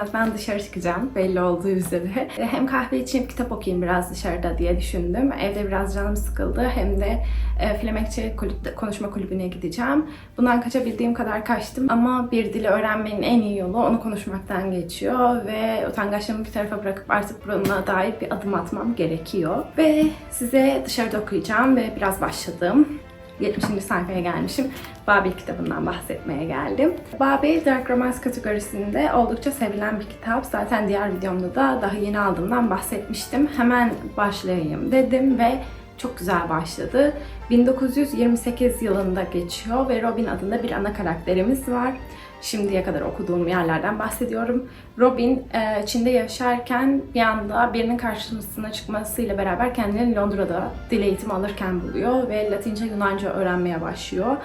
Birazdan dışarı çıkacağım belli olduğu üzere. Hem kahve içeyim, kitap okuyayım biraz dışarıda diye düşündüm. Evde biraz canım sıkıldı. Hem de e, Flemekçe konuşma kulübüne gideceğim. Bundan kaçabildiğim kadar kaçtım. Ama bir dili öğrenmenin en iyi yolu onu konuşmaktan geçiyor. Ve utangaçlığımı bir tarafa bırakıp artık buna dair bir adım atmam gerekiyor. Ve size dışarıda okuyacağım ve biraz başladım. 70. sayfaya gelmişim. Babil kitabından bahsetmeye geldim. Babil Dark Romance kategorisinde oldukça sevilen bir kitap. Zaten diğer videomda da daha yeni aldığımdan bahsetmiştim. Hemen başlayayım dedim ve çok güzel başladı. 1928 yılında geçiyor ve Robin adında bir ana karakterimiz var. Şimdiye kadar okuduğum yerlerden bahsediyorum. Robin e, Çin'de yaşarken bir anda birinin karşısına çıkmasıyla beraber kendini Londra'da dil eğitimi alırken buluyor ve Latince Yunanca öğrenmeye başlıyor.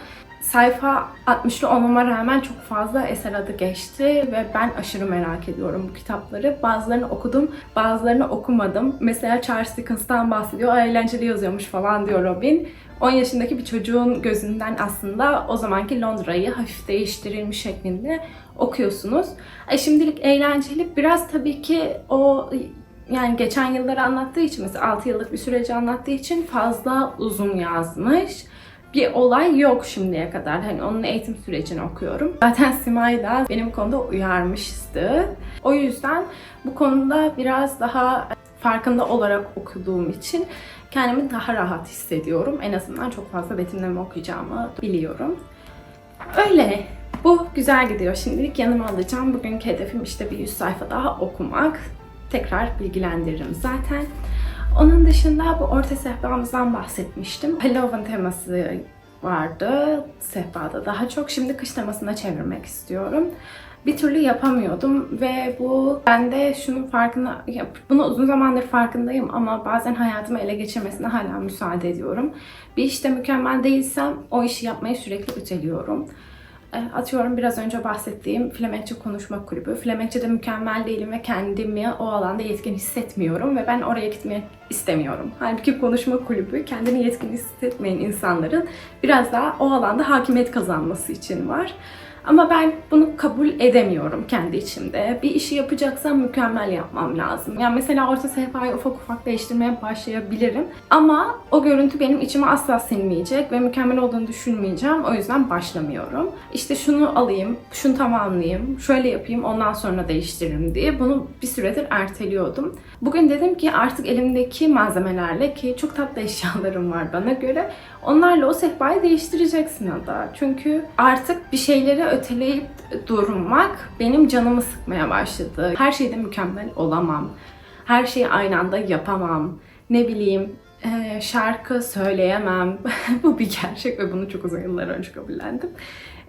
Sayfa 60'lı olmama rağmen çok fazla eser adı geçti ve ben aşırı merak ediyorum bu kitapları. Bazılarını okudum, bazılarını okumadım. Mesela Charles Dickens'tan bahsediyor, eğlenceli yazıyormuş falan diyor Robin. 10 yaşındaki bir çocuğun gözünden aslında o zamanki Londra'yı hafif değiştirilmiş şeklinde okuyorsunuz. E şimdilik eğlenceli. Biraz tabii ki o yani geçen yılları anlattığı için mesela 6 yıllık bir süreci anlattığı için fazla uzun yazmış bir olay yok şimdiye kadar. Hani onun eğitim sürecini okuyorum. Zaten Simay da benim konuda uyarmıştı. O yüzden bu konuda biraz daha farkında olarak okuduğum için kendimi daha rahat hissediyorum. En azından çok fazla betimleme okuyacağımı biliyorum. Öyle. Bu güzel gidiyor. Şimdilik yanıma alacağım. Bugünkü hedefim işte bir 100 sayfa daha okumak. Tekrar bilgilendiririm zaten. Onun dışında bu orta sehpamızdan bahsetmiştim. Halloween teması vardı sehpada daha çok. Şimdi kış temasına çevirmek istiyorum. Bir türlü yapamıyordum ve bu bende şunun farkında, bunu uzun zamandır farkındayım ama bazen hayatımı ele geçirmesine hala müsaade ediyorum. Bir işte mükemmel değilsem o işi yapmayı sürekli öteliyorum. Atıyorum biraz önce bahsettiğim Flemenkçe Konuşma Kulübü. Flemenkçe'de mükemmel değilim ve kendimi o alanda yetkin hissetmiyorum ve ben oraya gitmek istemiyorum. Halbuki konuşma kulübü kendini yetkin hissetmeyen insanların biraz daha o alanda hakimiyet kazanması için var. Ama ben bunu kabul edemiyorum kendi içimde. Bir işi yapacaksam mükemmel yapmam lazım. Yani mesela orta sehpayı ufak ufak değiştirmeye başlayabilirim. Ama o görüntü benim içime asla sinmeyecek ve mükemmel olduğunu düşünmeyeceğim. O yüzden başlamıyorum. İşte şunu alayım, şunu tamamlayayım, şöyle yapayım, ondan sonra değiştiririm diye bunu bir süredir erteliyordum. Bugün dedim ki artık elimdeki malzemelerle ki çok tatlı eşyalarım var bana göre onlarla o sehpayı değiştireceksin ada. Çünkü artık bir şeyleri öteleyip durmak benim canımı sıkmaya başladı. Her şeyde mükemmel olamam. Her şeyi aynı anda yapamam. Ne bileyim şarkı söyleyemem. Bu bir gerçek ve bunu çok uzun yıllar önce kabullendim.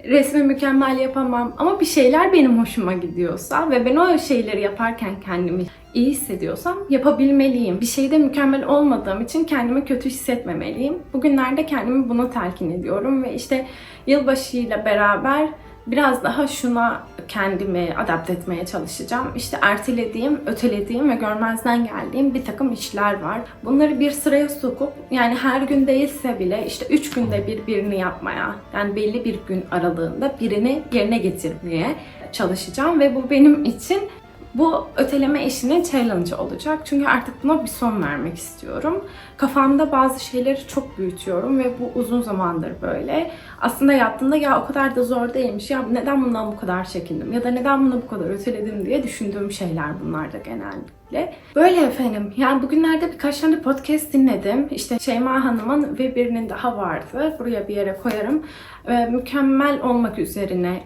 Resmi mükemmel yapamam ama bir şeyler benim hoşuma gidiyorsa ve ben o şeyleri yaparken kendimi iyi hissediyorsam yapabilmeliyim. Bir şeyde mükemmel olmadığım için kendimi kötü hissetmemeliyim. Bugünlerde kendimi buna telkin ediyorum ve işte yılbaşıyla beraber biraz daha şuna kendimi adapte etmeye çalışacağım. İşte ertelediğim, ötelediğim ve görmezden geldiğim bir takım işler var. Bunları bir sıraya sokup yani her gün değilse bile işte 3 günde bir birini yapmaya yani belli bir gün aralığında birini yerine getirmeye çalışacağım ve bu benim için bu öteleme işinin challenge olacak. Çünkü artık buna bir son vermek istiyorum. Kafamda bazı şeyleri çok büyütüyorum ve bu uzun zamandır böyle. Aslında yaptığımda ya o kadar da zor değilmiş. Ya neden bundan bu kadar çekindim? Ya da neden bunu bu kadar öteledim diye düşündüğüm şeyler bunlar da genellikle. Böyle efendim. Yani bugünlerde birkaç tane podcast dinledim. İşte Şeyma Hanım'ın ve birinin daha vardı. Buraya bir yere koyarım. Ee, mükemmel olmak üzerine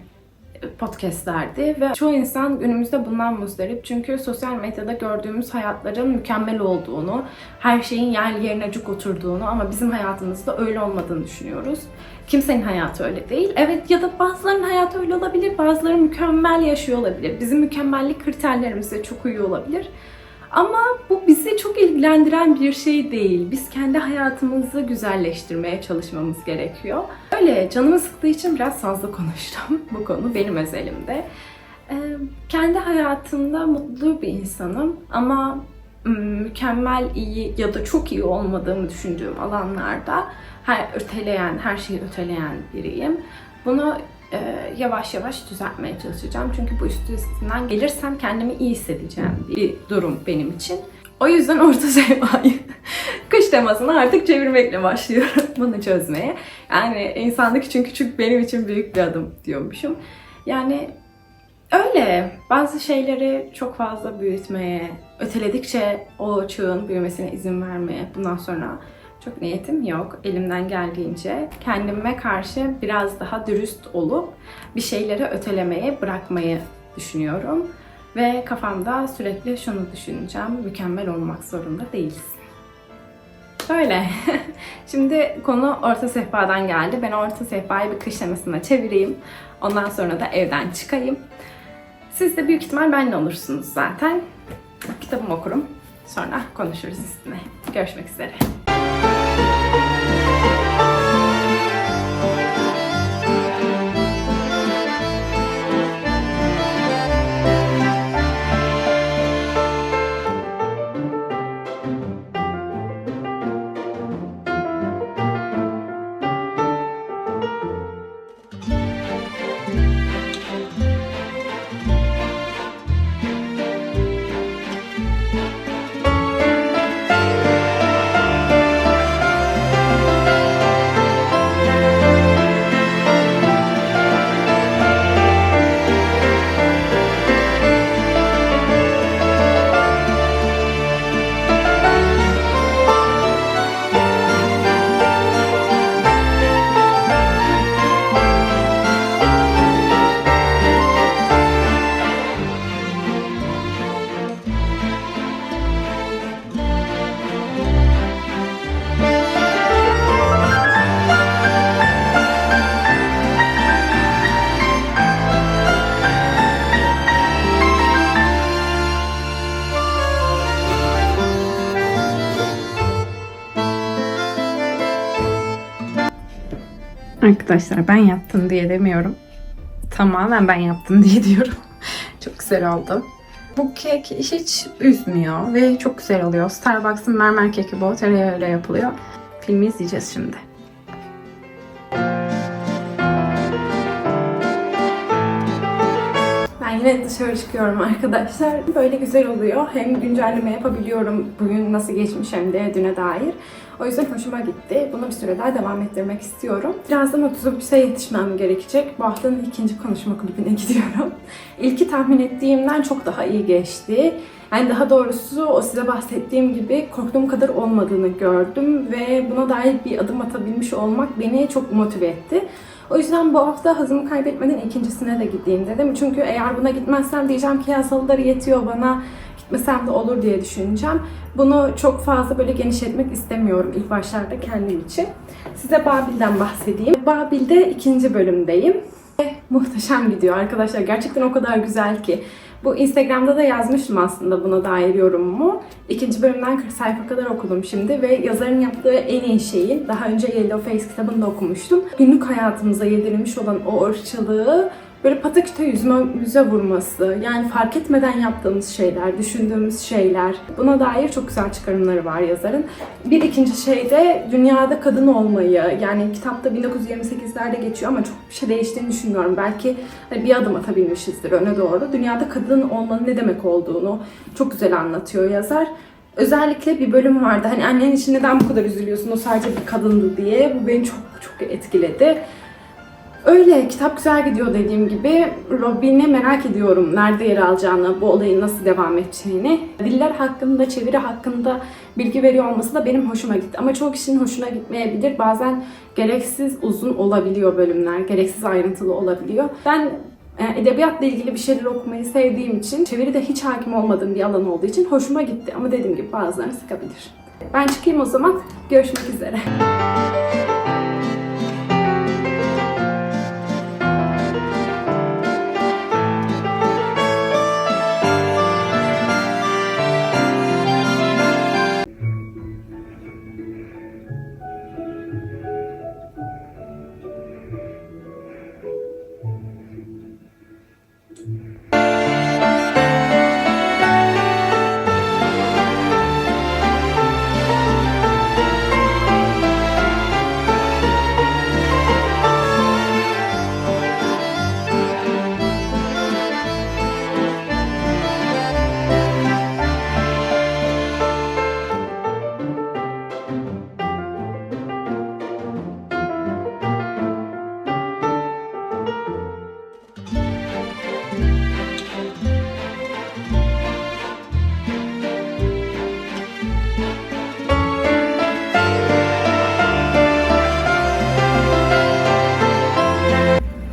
podcastlerdi ve çoğu insan günümüzde bundan muzdarip. Çünkü sosyal medyada gördüğümüz hayatların mükemmel olduğunu, her şeyin yer yerine cuk oturduğunu ama bizim hayatımızda öyle olmadığını düşünüyoruz. Kimsenin hayatı öyle değil. Evet ya da bazılarının hayatı öyle olabilir, bazıları mükemmel yaşıyor olabilir. Bizim mükemmellik kriterlerimize çok uyuyor olabilir. Ama bu bizi çok ilgilendiren bir şey değil. Biz kendi hayatımızı güzelleştirmeye çalışmamız gerekiyor. Öyle canımı sıktığı için biraz fazla konuştum. Bu konu benim özelimde. Ee, kendi hayatımda mutlu bir insanım ama mükemmel iyi ya da çok iyi olmadığımı düşündüğüm alanlarda her öteleyen, her şeyi öteleyen biriyim. Bunu e, yavaş yavaş düzeltmeye çalışacağım. Çünkü bu üstesinden gelirsem kendimi iyi hissedeceğim bir durum benim için. O yüzden orta sehpayı kış temasını artık çevirmekle başlıyorum bunu çözmeye. Yani insanlık için küçük benim için büyük bir adım diyormuşum. Yani öyle bazı şeyleri çok fazla büyütmeye, öteledikçe o çığın büyümesine izin vermeye bundan sonra çok niyetim yok. Elimden geldiğince kendime karşı biraz daha dürüst olup bir şeyleri ötelemeye bırakmayı düşünüyorum. Ve kafamda sürekli şunu düşüneceğim. Mükemmel olmak zorunda değilsin. Böyle. Şimdi konu orta sehpadan geldi. Ben orta sehpayı bir kış temasına çevireyim. Ondan sonra da evden çıkayım. Siz de büyük ihtimal benimle olursunuz zaten. Kitabımı okurum. Sonra konuşuruz üstüne. Görüşmek üzere. Arkadaşlar ben yaptım diye demiyorum. Tamamen ben yaptım diye diyorum. çok güzel oldu. Bu kek hiç üzmüyor ve çok güzel oluyor. Starbucks'ın mermer keki bol tereyağıyla yapılıyor. Filmi izleyeceğiz şimdi. Yine dışarı çıkıyorum arkadaşlar. Böyle güzel oluyor. Hem güncelleme yapabiliyorum bugün nasıl geçmiş hem de düne dair. O yüzden hoşuma gitti. Bunu bir süre daha devam ettirmek istiyorum. Birazdan 30'a yetişmem gerekecek. Bu haftanın ikinci konuşma kulübüne gidiyorum. İlki tahmin ettiğimden çok daha iyi geçti. Yani daha doğrusu o size bahsettiğim gibi korktuğum kadar olmadığını gördüm ve buna dair bir adım atabilmiş olmak beni çok motive etti. O yüzden bu hafta hızımı kaybetmeden ikincisine de gideyim dedim. Çünkü eğer buna gitmezsem diyeceğim ki ya salıları yetiyor bana gitmesem de olur diye düşüneceğim. Bunu çok fazla böyle genişletmek istemiyorum ilk başlarda kendim için. Size Babil'den bahsedeyim. Babil'de ikinci bölümdeyim. Ve muhteşem gidiyor arkadaşlar. Gerçekten o kadar güzel ki. Bu Instagram'da da yazmıştım aslında buna dair yorumumu. İkinci bölümden 40 sayfa kadar okudum şimdi ve yazarın yaptığı en iyi şeyi daha önce Yellow Face kitabını da okumuştum. Günlük hayatımıza yedirilmiş olan o ırkçılığı böyle pataküte yüzüme, yüze vurması, yani fark etmeden yaptığımız şeyler, düşündüğümüz şeyler. Buna dair çok güzel çıkarımları var yazarın. Bir ikinci şey de dünyada kadın olmayı, yani kitapta 1928'lerde geçiyor ama çok bir şey değiştiğini düşünmüyorum. Belki hani bir adım atabilmişizdir öne doğru. Dünyada kadın olmanın ne demek olduğunu çok güzel anlatıyor yazar. Özellikle bir bölüm vardı. Hani annen için neden bu kadar üzülüyorsun? O sadece bir kadındı diye. Bu beni çok çok etkiledi. Öyle kitap güzel gidiyor dediğim gibi. Robin'i merak ediyorum nerede yer alacağını, bu olayın nasıl devam edeceğini. Diller hakkında, çeviri hakkında bilgi veriyor olması da benim hoşuma gitti. Ama çoğu kişinin hoşuna gitmeyebilir. Bazen gereksiz uzun olabiliyor bölümler, gereksiz ayrıntılı olabiliyor. Ben e, edebiyatla ilgili bir şeyler okumayı sevdiğim için, çeviri de hiç hakim olmadığım bir alan olduğu için hoşuma gitti. Ama dediğim gibi bazılarını sıkabilir. Ben çıkayım o zaman. Görüşmek üzere.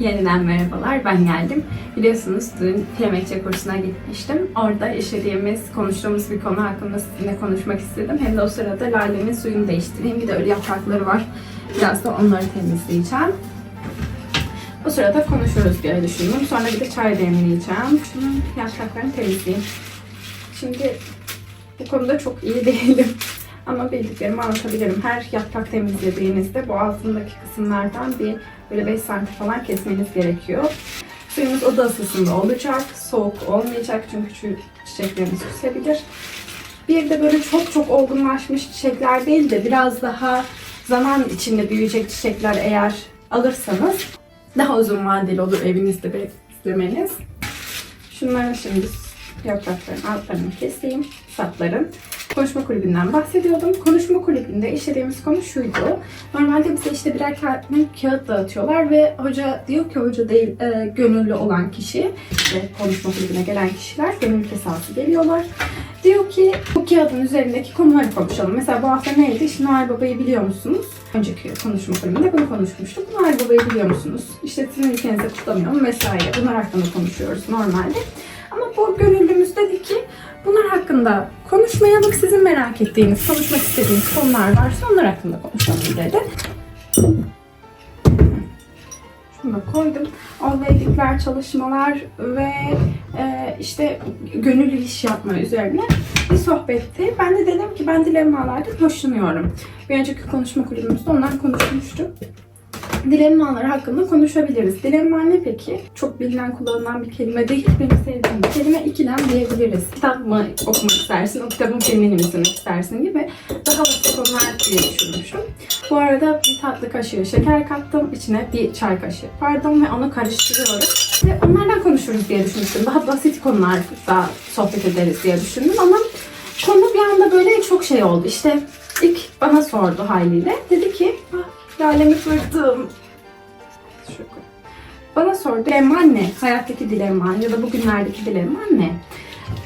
Yeniden merhabalar, ben geldim. Biliyorsunuz dün Flemekçe kursuna gitmiştim. Orada işlediğimiz, konuştuğumuz bir konu hakkında sizinle konuşmak istedim. Hem de o sırada lalemin suyunu değiştireyim. Bir de ölü yaprakları var. Biraz da onları temizleyeceğim. O sırada konuşuruz diye düşündüm. Sonra bir de çay demleyeceğim. Şunun yapraklarını temizleyeyim. Şimdi bu konuda çok iyi değilim. Ama bildiklerimi anlatabilirim. Her yaprak temizlediğinizde bu altındaki kısımlardan bir böyle 5 santim falan kesmeniz gerekiyor. Suyumuz oda ısısında olacak. Soğuk olmayacak çünkü çi- çiçeklerimiz küsebilir. Bir de böyle çok çok olgunlaşmış çiçekler değil de biraz daha zaman içinde büyüyecek çiçekler eğer alırsanız daha uzun vadeli olur evinizde beslemeniz. Şunların şimdi yaprakların altlarını keseyim, sapların. Konuşma kulübünden bahsediyordum. Konuşma kulübünde işlediğimiz konu şuydu. Normalde bize işte birer kağıt, dağıtıyorlar ve hoca diyor ki hoca değil e, gönüllü olan kişi işte konuşma kulübüne gelen kişiler gönüllü esası geliyorlar. Diyor ki bu kağıdın üzerindeki konuları konuşalım. Mesela bu hafta neydi? İşte Noel Baba'yı biliyor musunuz? Önceki konuşma kulübünde bunu konuşmuştuk. Noel Baba'yı biliyor musunuz? İşte sizin ülkenizde kutlamıyor mu? Vesaire. Bunlar hakkında konuşuyoruz normalde. Ama bu gönüllümüz dedi ki bunlar hakkında konuşmayalım. Sizin merak ettiğiniz, konuşmak istediğiniz konular varsa onlar hakkında konuşalım dedi. Şunu da koydum. Onlaydıklar çalışmalar ve e, işte gönüllü iş yapma üzerine bir sohbetti. Ben de dedim ki ben dilemmalardan hoşlanıyorum. Bir önceki konuşma kulübümüzde ondan konuşmuştuk. Dilemmalar hakkında konuşabiliriz. Dilemma ne peki? Çok bilinen, kullanılan bir kelime değil. Benim sevdiğim bir kelime ikilem diyebiliriz. Kitap mı okumak istersin, o kitabın filmini mi izlemek istersin gibi daha basit konular diye düşünmüşüm. Bu arada bir tatlı kaşığı şeker kattım. içine bir çay kaşığı pardon ve onu karıştırıyorum. Ve onlardan konuşuruz diye düşünmüştüm. Daha basit konularda sohbet ederiz diye düşündüm ama konu bir anda böyle çok şey oldu. İşte ilk bana sordu haliyle. Dedi ki ah, lalemi koy. Bana sordu dilemman ne? Hayattaki dilemman ya da bugünlerdeki dilemman ne?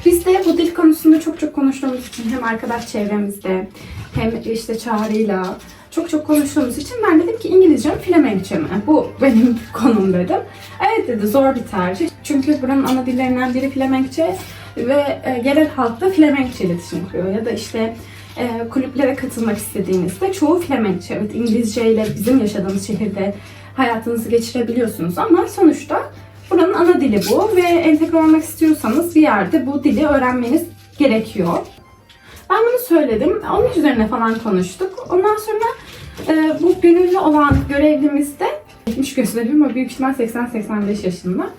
Biz de bu dil konusunda çok çok konuştuğumuz için hem arkadaş çevremizde hem işte çağrıyla çok çok konuştuğumuz için ben dedim ki İngilizce mi Flemenkçe mi? Bu benim konum dedim. Evet dedi zor bir tercih. Çünkü buranın ana dillerinden biri Flemenkçe ve e, yerel halkta Flemenkçe iletişim kuruyor. Ya da işte e, kulüplere katılmak istediğinizde çoğu Flemenkçe. Evet İngilizce ile bizim yaşadığımız şehirde hayatınızı geçirebiliyorsunuz ama sonuçta buranın ana dili bu ve entegre olmak istiyorsanız bir yerde bu dili öğrenmeniz gerekiyor. Ben bunu söyledim. Onun üzerine falan konuştuk. Ondan sonra e, bu gönüllü olan görevlimiz de 70 gösteriyor ama büyük ihtimal 80-85 yaşında.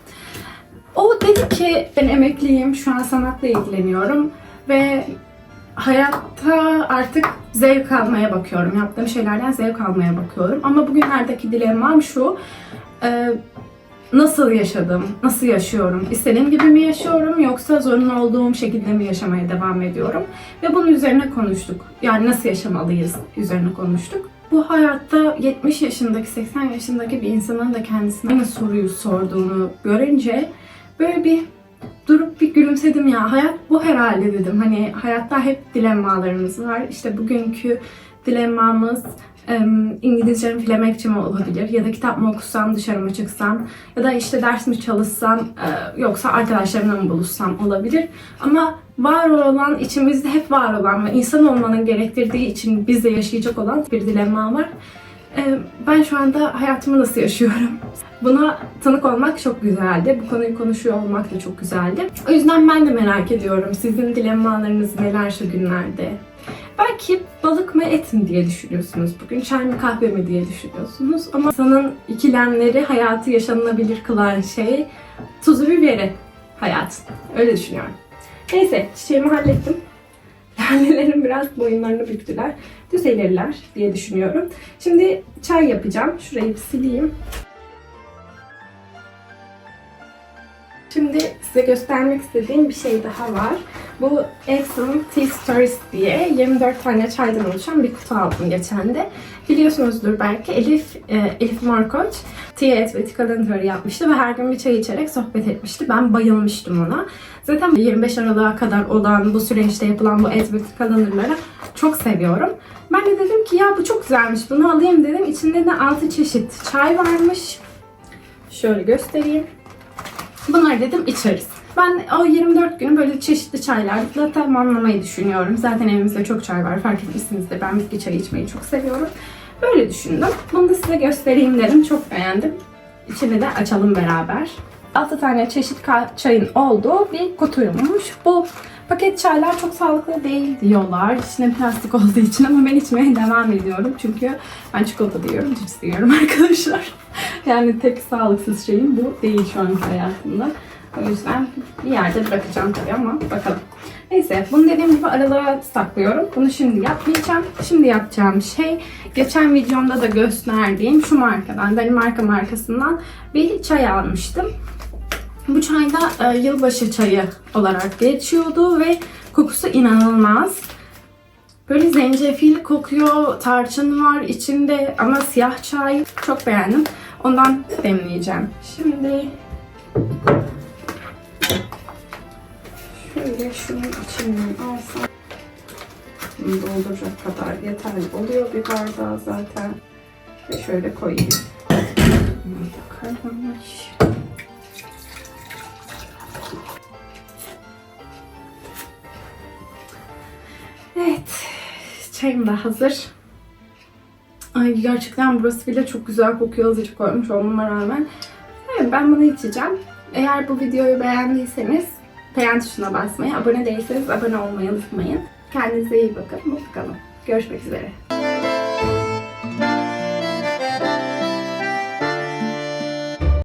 O dedi ki ben emekliyim, şu an sanatla ilgileniyorum ve hayatta artık zevk almaya bakıyorum. Yaptığım şeylerden zevk almaya bakıyorum. Ama bugünlerdeki dilemmam şu. e, nasıl yaşadım? Nasıl yaşıyorum? İstediğim gibi mi yaşıyorum yoksa zorunlu olduğum şekilde mi yaşamaya devam ediyorum? Ve bunun üzerine konuştuk. Yani nasıl yaşamalıyız üzerine konuştuk. Bu hayatta 70 yaşındaki, 80 yaşındaki bir insanın da kendisine aynı soruyu sorduğunu görünce böyle bir durup bir gülümsedim ya. Hayat bu herhalde dedim. Hani hayatta hep dilemmalarımız var. İşte bugünkü dilemmamız em, İngilizce mi Flemekçe mi olabilir? Ya da kitap mı okusam, dışarı mı çıksam? Ya da işte ders mi çalışsam, yoksa arkadaşlarımla mı buluşsam olabilir. Ama var olan, içimizde hep var olan ve insan olmanın gerektirdiği için bizde yaşayacak olan bir dilemma var. E, Ben şu anda hayatımı nasıl yaşıyorum? Buna tanık olmak çok güzeldi. Bu konuyu konuşuyor olmak da çok güzeldi. O yüzden ben de merak ediyorum. Sizin dilemmalarınız neler şu günlerde? Belki balık mı et mi diye düşünüyorsunuz bugün. Çay mı kahve mi diye düşünüyorsunuz. Ama insanın ikilemleri hayatı yaşanılabilir kılan şey tuzu biberi hayat. Öyle düşünüyorum. Neyse çiçeğimi hallettim. Lalelerim biraz boyunlarını büktüler. Düzelirler diye düşünüyorum. Şimdi çay yapacağım. Şurayı sileyim. Şimdi size göstermek istediğim bir şey daha var. Bu Excellent Tea Stories diye 24 tane çaydan oluşan bir kutu aldım geçen de. Biliyorsunuzdur belki Elif, e, Elif Morkoç Tea at Vatican Calendar yapmıştı ve her gün bir çay içerek sohbet etmişti. Ben bayılmıştım ona. Zaten 25 Aralık'a kadar olan bu süreçte yapılan bu Advent Calendar'ları çok seviyorum. Ben de dedim ki ya bu çok güzelmiş bunu alayım dedim. İçinde de 6 çeşit çay varmış. Şöyle göstereyim. Bunları dedim içeriz. Ben o 24 günü böyle çeşitli çaylarla tamamlamayı düşünüyorum. Zaten evimizde çok çay var fark etmişsinizdir. Ben bitki çayı içmeyi çok seviyorum. Böyle düşündüm. Bunu da size göstereyim dedim. Çok beğendim. İçini de açalım beraber. 6 tane çeşit çayın olduğu bir kutuymuş. Bu paket çaylar çok sağlıklı değil diyorlar. İçine plastik olduğu için ama ben içmeye devam ediyorum. Çünkü ben çikolata diyorum, cips diyorum arkadaşlar. Yani tek sağlıksız şeyim bu değil şu anki hayatımda. O yüzden bir yerde bırakacağım tabii ama bakalım. Neyse bunu dediğim gibi aralara saklıyorum. Bunu şimdi yapmayacağım. Şimdi yapacağım şey geçen videomda da gösterdiğim şu markadan, Danimarka markasından bir çay almıştım. Bu çay da e, yılbaşı çayı olarak geçiyordu ve kokusu inanılmaz. Böyle zencefil kokuyor, tarçın var içinde ama siyah çay. Çok beğendim. Ondan demleyeceğim. Şimdi şöyle şunun içinden alsam dolduracak kadar yeterli oluyor bir bardağı zaten. Ve şöyle koyayım. Bunu da kaynamış. Çayım da hazır. Ay gerçekten burası bile çok güzel kokuyor azıcık koymuş olmama rağmen. Evet ben bunu içeceğim. Eğer bu videoyu beğendiyseniz beğen tuşuna basmayı, abone değilseniz abone olmayı unutmayın. Kendinize iyi bakın. Mutlu kalın. Görüşmek üzere.